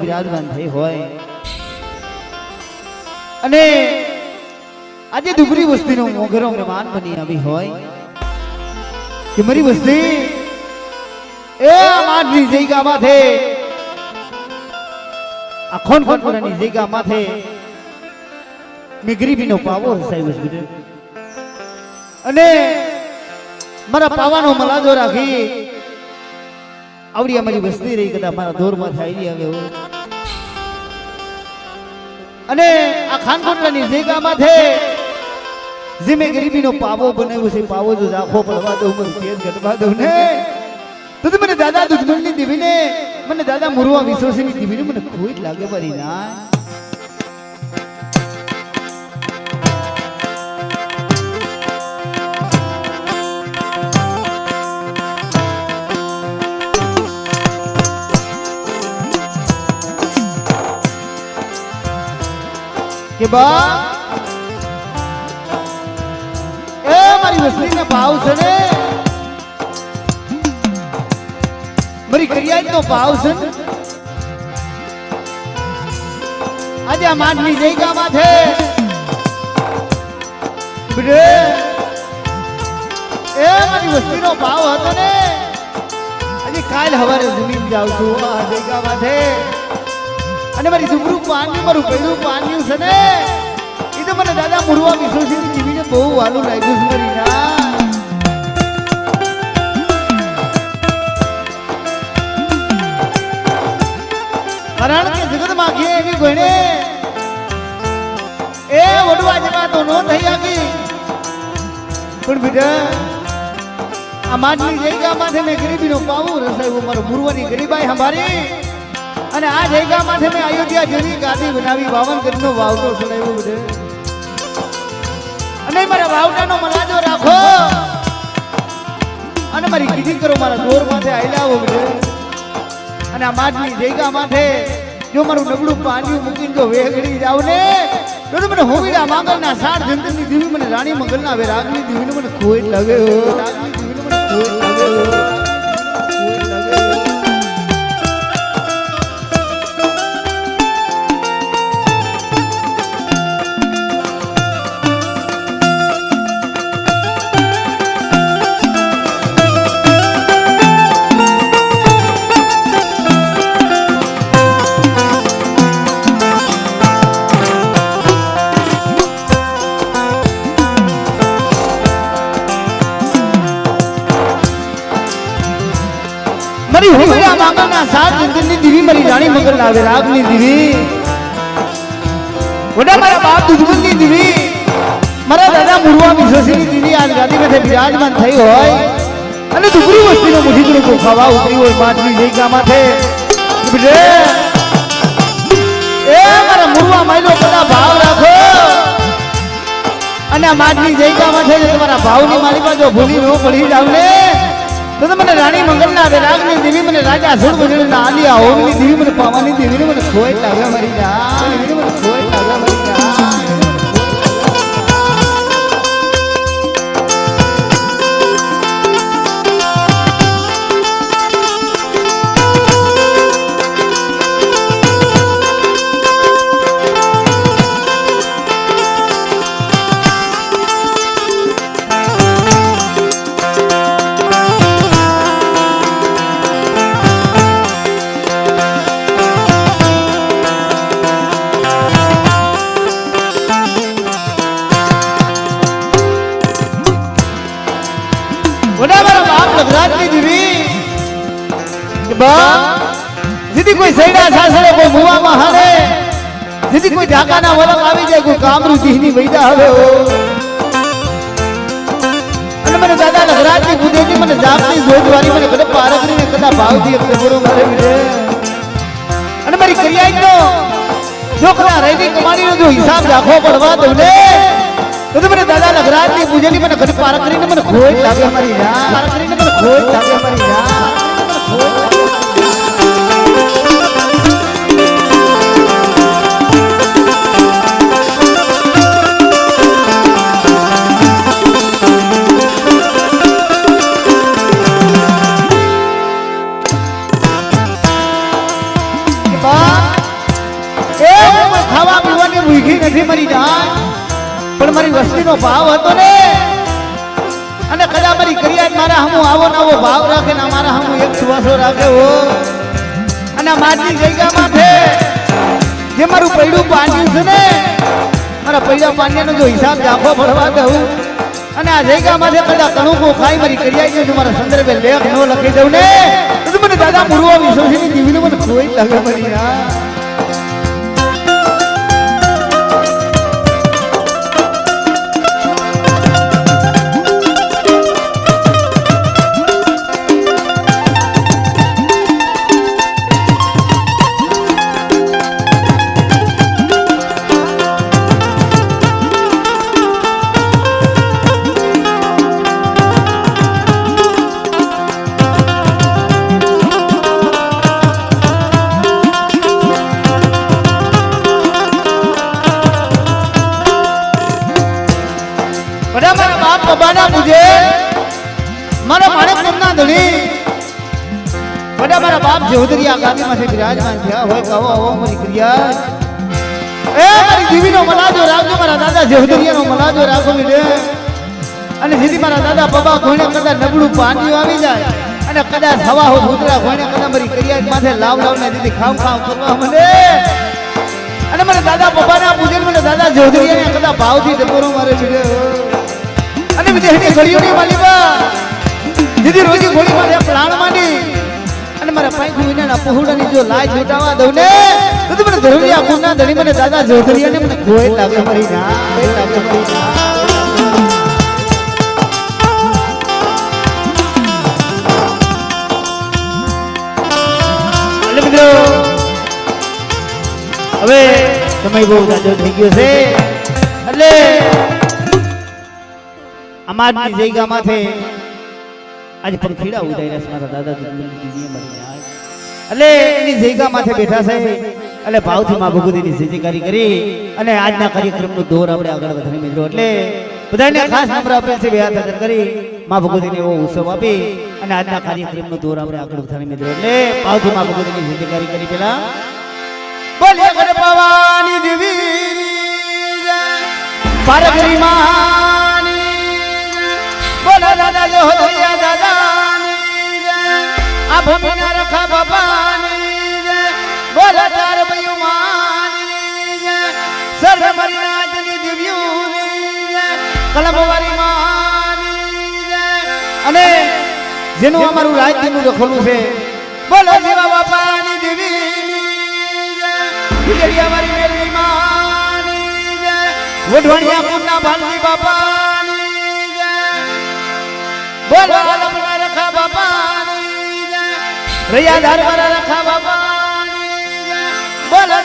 વિરાજમાન થઈ હોય. અને આજે દુબરી વસ્તીનો મોગરો મહેમાન બની આવી હોય. કે મારી વસ્તી એ માનની જઈગા માથે આ ખોન ખોન પુરાની જઈગા માથે મેં ગરીબીનો પાવો રસાયો છે અને મારા પાવાનો મલાજો રાખી આવડી અમારી વસ્તી રહી કદાચ મારા દોરમાંથી આવી આવે એવું. અને આ ખાનકોટલાની જગ્યામાંથી છે. જીમે ગરીબીનો પાવો બનાવ્યો છે. પાવો જો રાખો પડવા દઉં મને તેજ ઘટવા દઉં ને. તો મને દાદા દુધમણની દીવીને, મને દાદા મુરવા વિશ્વસની દીવીને મને કોઈ લાગે મારી ના બા. એ, મારી વસ્તીને ભાવ છે ને. મારી કરિયાજનો ભાવ છે આજે આ માંડની જઈગા માથે. બડે એ, મારી વસ્તીનો ભાવ હતો ને. આજે કાલ હવારે જમીન જાઉં છું. આ જઈગા માથે. અને મારી દુબરું પાન્યું મારું પેલું પાન્યું છે ને. એ તો મને દાદા મુરવા વિશ્વસિંહ જીવીને બહુ વાલું લાગ્યું છે મારી ના. કારણ કે જગતમાં ઘે એવી ગણે એ વડવા જેવા તો નો થઈ આવી પણ બેટા, આ માનની માથે મેં ગરીબીનો પાવું રસાયું મારો મુરવાની ગરીબાઈ સંભાળી. અને આ જગ્યામાંથી મેં અયોધ્યા જેવી ગાદી બનાવી બાવન વાવતો વાવટો સુનાવ્યો બધે. અને મારા વાવટાનો મનાજો રાખો. અને મારી કીધી કરો મારા દોર માથે આયલાવો બધે. અને આ માટની જગ્યા માથે જો મારું નબળું પાણી મૂકીને જો વેગડી જાવ ને, તો મને હોવીડા માંગલના સાર જંતરની દીવી મને રાણી મંગલના હવે રાગની દીવીને મને ખોઈ લાગે હો. રાણી મંગલ લાવે, રાગની દીવી. વડા મારા બાપ દુશ્મનની દીવી. મારા દાદા મુરવા વિશ્વસીની દીવી, આજ ગાદી મેથે બિરાજમાન થઈ હોય. અને દુબરી વસ્તીનો મુઠી ગ્રુપ ખાવા ઉતરી હોય માટની જગ્યા માથે એ મારા મુરવા માયલો બધા ભાવ રાખો. અને આ માટની જગ્યા માથે જો તમારા ભાવની મારી પાસે જો ભૂલી ન પડી જાવ ને તો મને રાણી મંગલના આવે રાગની દેવી મને રાજા સુર બજડીના આલિયા હોમની દેવી મને પાવાની દેવીને મને ખોય લાગે મારી જા મને ખોય લાગે મારી જીદી કોઈ સૈડા સાસરે, કોઈ મુવામાં હાલે જીદી કોઈ ઢાકાના વલમ આવી જાય, કોઈ કામરૂ દીહની વૈદા હવે ઓ અને મને દાદા લગરાજની બુદ્ધિની મને જાપની જોજવારી મને કદા પારકરીને કદા ભાવથી એક બોલો મારે વિડે અને મારી કરિયાઈનો છોકરા રહેલી કમાણીનો જો હિસાબ રાખો પડવા દઉં ને, તો મને દાદા લગરાજની પૂજેલી મને ઘર પાર કરીને મને ખોટ લાગે મારી યાર પાર કરીને મને ખોટ લાગે મારી યાર ખોટ એક રાખે હો. અને મારી જગ્યા માથે, જે મારું પૈડું પાન્યું છે ને, મારા પૈડા પાન્યાનો જો હિસાબ જાખો ભરવા દઉં. અને આ જગ્યા માથે કદાચ કણુકો ખાઈ મારી કરિયાત જો મારા સંદર્ભે લેખ ન લખી દઉં ને. તો મને દાદા પૂર્વ વિશ્વસીની દીવીને મને કોઈ લગે મરી યાર બિરાજમાન થયા હોય કહો આવો મારી ક્રિયા. એ મારી દીવીનો મલાજો રાખજો, મારા દાદા ચૌધરીયાનો મલાજો રાખો મીડે અને જેથી મારા દાદા બાબા ઘોણે કદાચ નબળું પાણી આવી જાય, અને કદાચ હવા હો ભૂતરા ઘોણે કદાચ મારી ક્રિયા માથે લાવ લાવ ને દીદી ખાવ ખાવ કરવા મને. અને મને દાદા બાબાના પૂજન મને દાદા ચૌધરીયાને કદાચ ભાવથી ડબોરો મારે છે અને વિદેહની ઘડીઓની માલિકા દીદી રોજી ઘોડી મારે પ્રાણ માંડી. અને મારા પાંખ વિનાના પહોળાની જો લાજ લૂંટાવા દઉં ને, તો મને ધરુલિયા કુંડા ધણી મને દાદા જોધરિયાને મને કોઈ લાગે મરી ના કોઈ લાગે મરી ના. હવે સમય બહુ સાજો થઈ ગયો છે. એટલે અમારની જગ્યા માથે આજે પંખીડા ઉડાઈ રહ્યા મારા દાદા એટલે એની જગ્યા માથે બેઠા છે. એટલે ભાવથી માં ભગવતીની જયજયકારી કરી અને આજના કાર્યક્રમનો દોર આપણે આગળ વધારી મિત્રો. એટલે બધાને ખાસ નંબર આપેલ છે બે હાથ હાજર કરી. માં ભગવતીને એવો ઉત્સવ આપી અને આજના કાર્યક્રમનો દોર આપણે આગળ વધારી મિત્રો. એટલે ભાવથી માં ભગવતીની જયજયકારી કરી પેલા બોલે ગણ પવાની દેવી પારગરી માની. બોલા દાદા જો જય. આ ભૂમિના રખા બાબાની જય. બોલો ચાર બયુ માની જય. સર્વ મરીનાથની દિવ્યુની જય. કલમવારી માની જય. અને જેનું અમારું રાજ્યનું લખેલું છે, બોલો જેવા બાપાની દેવીની જય. ખીજડીયાવાળી મેલની માની જય. વઢવાણિયા કુંડના ભાલજી બાપાની જય. બોલો રૈયા ધર્મ રખા બાપા. બોલો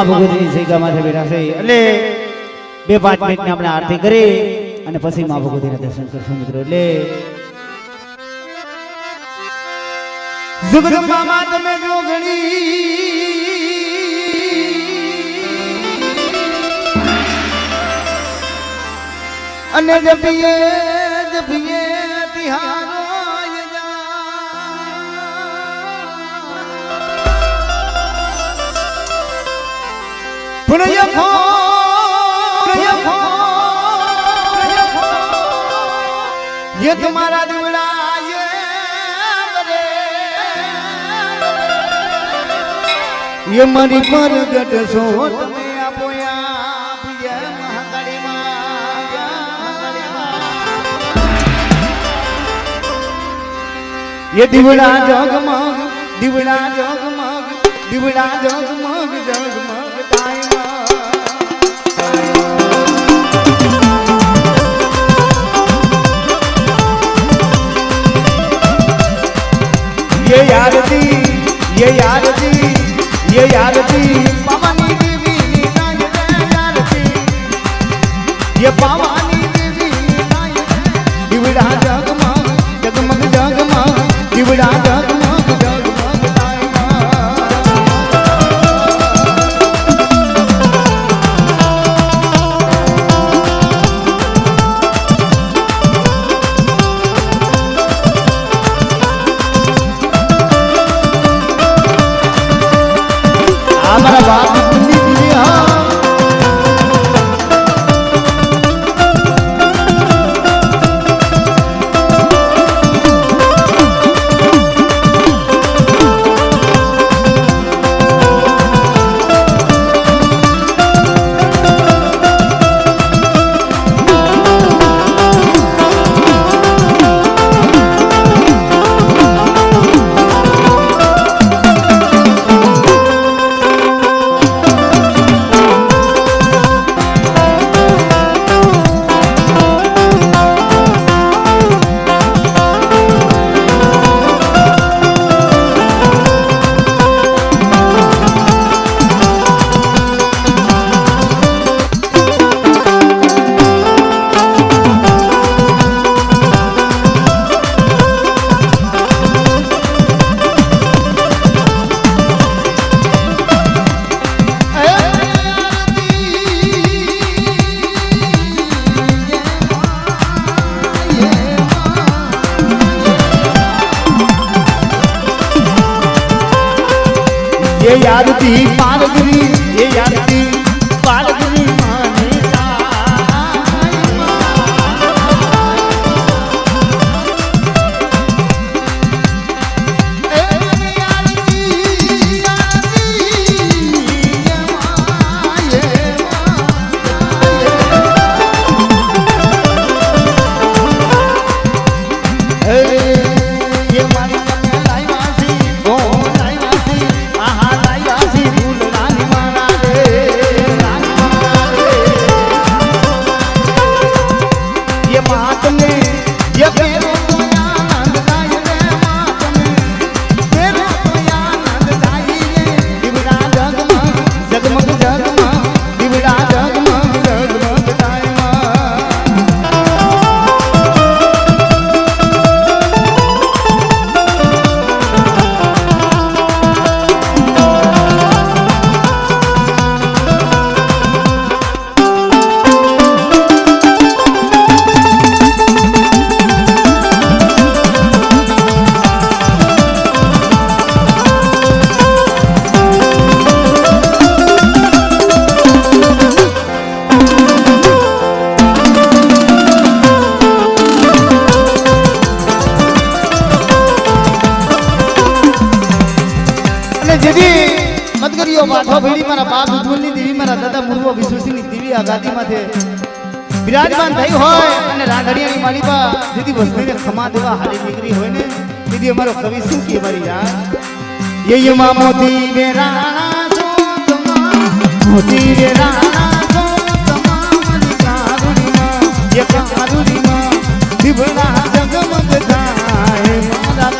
માં ભગવતીની સૈકા છે બેઠા છે. એટલે બે પાંચ મિનિટની આપણે આરતી કરી અને પછી માં ભગવતીના દર્શન કરશું મિત્રો. એટલે જગદંબામાં તમે જોગણી અને જપીએ જપીએ તિહાય ये तुम्हारा दिवड़ा ये बरे ये मरी पर गट सो તમે આપો આપ ये મહાકાળી માં ये મહાકાળી માં ये दिवड़ा जगमग दिवड़ा जगमग दिवड़ा जगमग जगमग ये यारती ये यारती पवनी એ યાદથી પારગરી એ યાદથી મતગરીઓ પાઠો ભીડી મારા બાપ ઉજ્જવલની દેવી, મારા દાદા મુરવો વિશ્વસિંહની દેવી આ ગાદીમાંથી બિરાજમાન થઈ હોય અને રાંધણિયાની માલિકા દીદી વસ્તીને ખમા દેવા હારી નીકળી હોય ને દીદી અમારો કવિ શું કહે મારી યાર? યે યમા મોતી મે રાણા સો તમા મોતી રે રાણા સો તમા મારી કારુણીમાં યે કારુણીમાં દીવના જગમગ થાય. મારા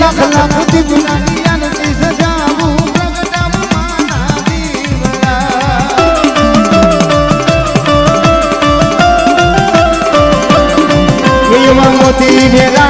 લાખ લાખ દીવડાની આનંદી સજાવું પ્રગટાવું માના મોતી ભેગા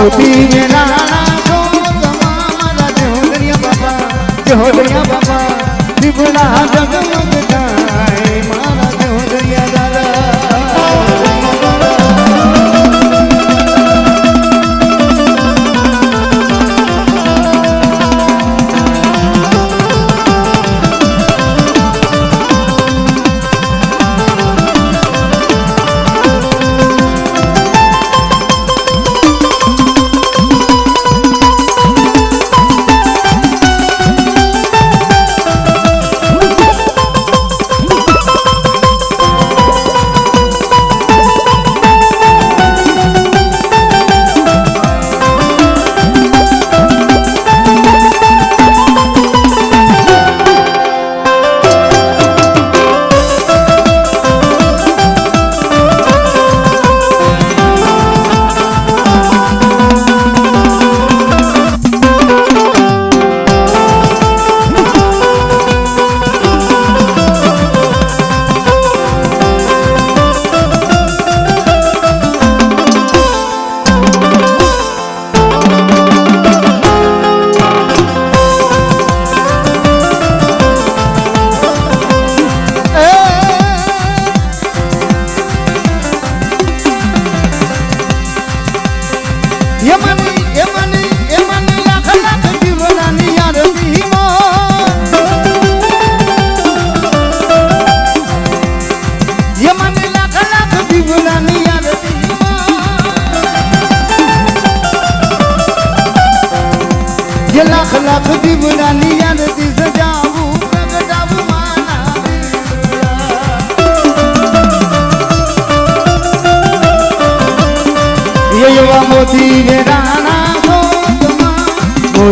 নবীর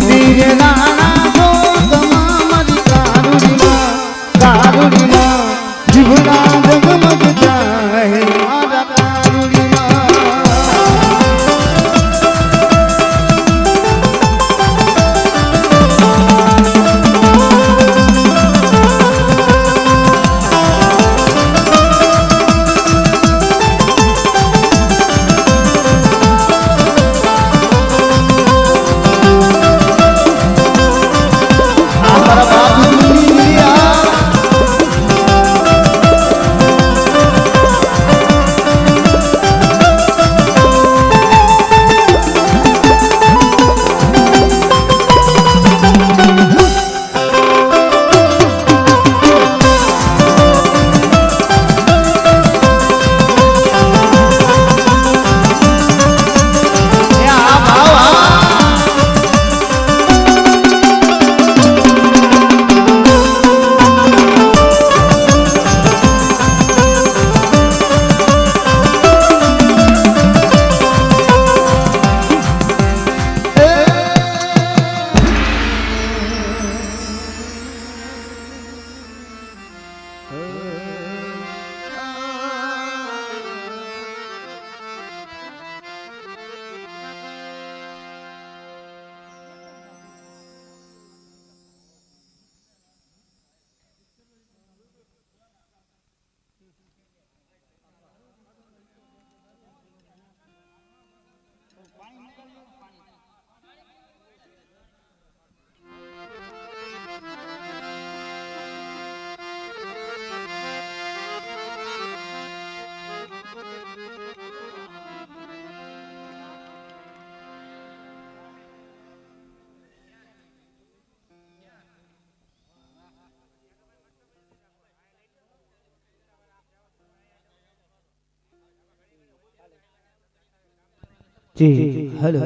মদিনা જી હેલો.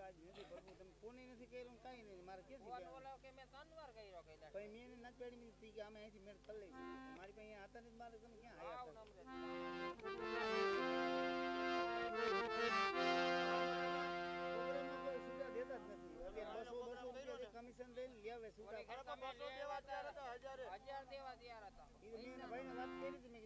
ફોને નથી કર્યો ને કાંઈ નહીં મારે ક્યાંથી કહેવાનું? પછી મેં એને નથી પાડી મેં કે અમે અહીંથી મેળ કરી લઈશું. મારી પાસે અહીંયા હતા મારે તમે ક્યાં કોઈ નથી. રૂપિયાથી કમિશન લઈને લઈ આવે હજાર. દેવા તો. હતા ભાઈ ભાઈને વાત કરી હતી મેં